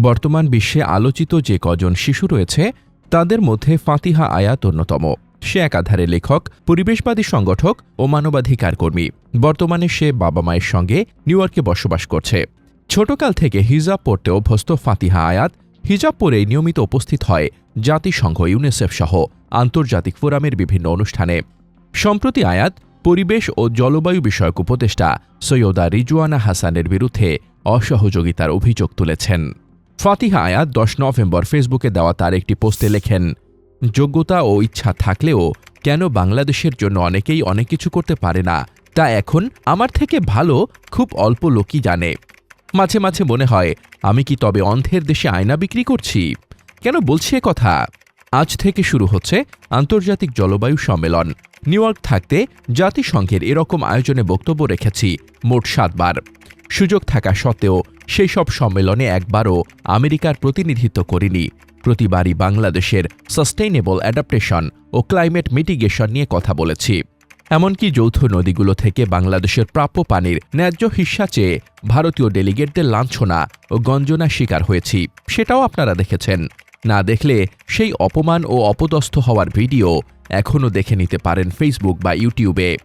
বর্তমান বিশ্বে আলোচিত যে কজন শিশু রয়েছে, তাদের মধ্যে ফাতিহা আয়াত অন্যতম। সে একাধারে লেখক, পরিবেশবাদী সংগঠক ও মানবাধিকার কর্মী। বর্তমানে সে বাবা মায়ের সঙ্গে নিউ ইয়র্কে বসবাস করছে। ছোটকাল থেকে হিজাব পড়তে অভ্যস্ত ফাতিহা আয়াত হিজাব পরেই নিয়মিত উপস্থিত হয় জাতিসংঘ, ইউনিসেফ সহ আন্তর্জাতিক ফোরামের বিভিন্ন অনুষ্ঠানে। সম্প্রতি আয়াত পরিবেশ ও জলবায়ু বিষয়ক উপদেষ্টা সৈয়দা রিজওয়ানা হাসানের বিরুদ্ধে অসহযোগিতার অভিযোগ তুলেছেন। ফাতিহা আয়াত দশ নভেম্বর ফেসবুকে দেওয়া তার একটি পোস্টে লেখেন, যোগ্যতা ও ইচ্ছা থাকলেও কেন বাংলাদেশের জন্য অনেকেই অনেক কিছু করতে পারে না? তা এখন আমার থেকে ভালো খুব অল্প লোকই জানে। মাঝে মাঝে মনে হয়, আমি কি তবে অন্ধের দেশে আয়না বিক্রি করছি? কেন বলছি কথা? আজ থেকে শুরু হচ্ছে আন্তর্জাতিক জলবায়ু সম্মেলন। নিউ ইয়র্ক থাকতে জাতিসংঘের এরকম আয়োজনে বক্তব্য রেখেছি মোট সাতবার। সুযোগ থাকা সত্ত্বেও সেই সব সম্মেলনে একবারও আমেরিকার প্রতিনিধিত্ব করিনি। প্রতিবারই বাংলাদেশের সাস্টেইনেবল অ্যাডাপ্টেশন ও ক্লাইমেট মিটিগেশন নিয়ে কথা বলেছি। এমনকি যৌথ নদীগুলো থেকে বাংলাদেশের প্রাপ্য পানির ন্যায্য হিস্সা চেয়ে ভারতীয় ডেলিগেটদের লাঞ্ছনা ও গঞ্জনা শিকার হয়েছি। সেটাও আপনারা দেখেছেন। না দেখলে সেই অপমান ও অপদস্থ হওয়ার ভিডিও এখনও দেখে নিতে পারেন ফেসবুক বা ইউটিউবে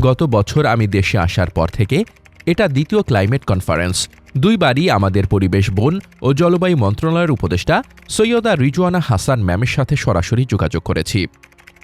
গত বছর আমি দেশে আসার পর থেকে এটা দ্বিতীয় ক্লাইমেট কনফারেন্স দুইবারই আমাদের পরিবেশ বন ও জলবায়ু মন্ত্রণালয়ের উপদেষ্টা সৈয়দা রিজওয়ানা হাসান ম্যামের সাথে সরাসরি যোগাযোগ করেছি।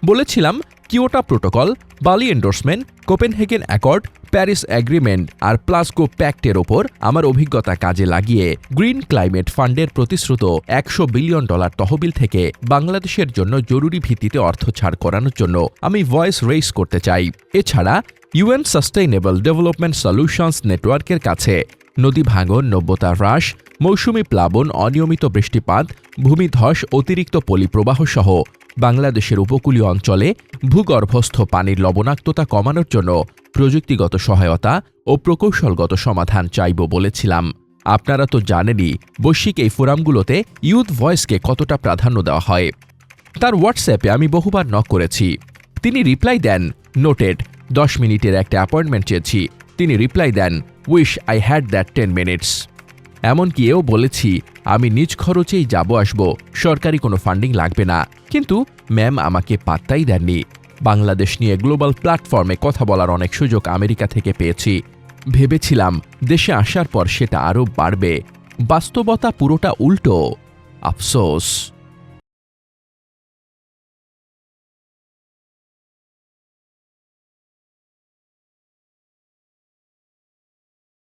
বলেছিলাম Kyoto protocol, Bali endorsement Copenhagen accord, Paris agreement আর প্লাসকো প্যাক্টের ওপর আমার অভিজ্ঞতা কাজে লাগিয়ে গ্রিন ক্লাইমেট ফান্ডের প্রতিশ্রুত একশো বিলিয়ন ডলার তহবিল থেকে বাংলাদেশের জন্য জরুরি ভিত্তিতে অর্থ ছাড় করানোর জন্য আমি ভয়েস রেইস করতে চাই। এছাড়া ইউএন সাস্টেইনেবল ডেভেলপমেন্ট সলিউশনস নেটওয়ার্কের কাছে নদী ভাঙন, নব্যতা হ্রাস, মৌসুমি প্লাবন, অনিয়মিত বৃষ্টিপাত, ভূমিধস, অতিরিক্ত পলিপ্রবাহ সহ বাংলাদেশের উপকূলীয় অঞ্চলে ভূগর্ভস্থ পানির লবণাক্ততা কমানোর জন্য প্রযুক্তিগত সহায়তা ও প্রকৌশলগত সমাধান চাইব বলেছিলাম। আপনারা তো জানেনই, বৈশ্বিক এই ফোরামগুলোতে ইউথ ভয়েসকে কতটা প্রাধান্য দেওয়া হয়। তার হোয়াটসঅ্যাপে আমি বহুবার নক করেছি। তিনি রিপ্লাই দেন নোটেড দশ মিনিটের একটা অ্যাপয়েন্টমেন্ট চেয়েছি। তিনি reply then wish I had that ten minutes এমনকি এও বলেছি, আমি নিজ খরচেই যাব আসব, সরকারি কোনো ফান্ডিং লাগবে না। কিন্তু ম্যাম আমাকে পাত্তাই দেননি। বাংলাদেশ নিয়ে গ্লোবাল প্ল্যাটফর্মে কথা বলার অনেক সুযোগ আমেরিকা থেকে পেয়েছি। ভেবেছিলাম, দেশে আসার পর সেটা আরও বাড়বে। বাস্তবতা পুরোটা উল্টো। আফসোস।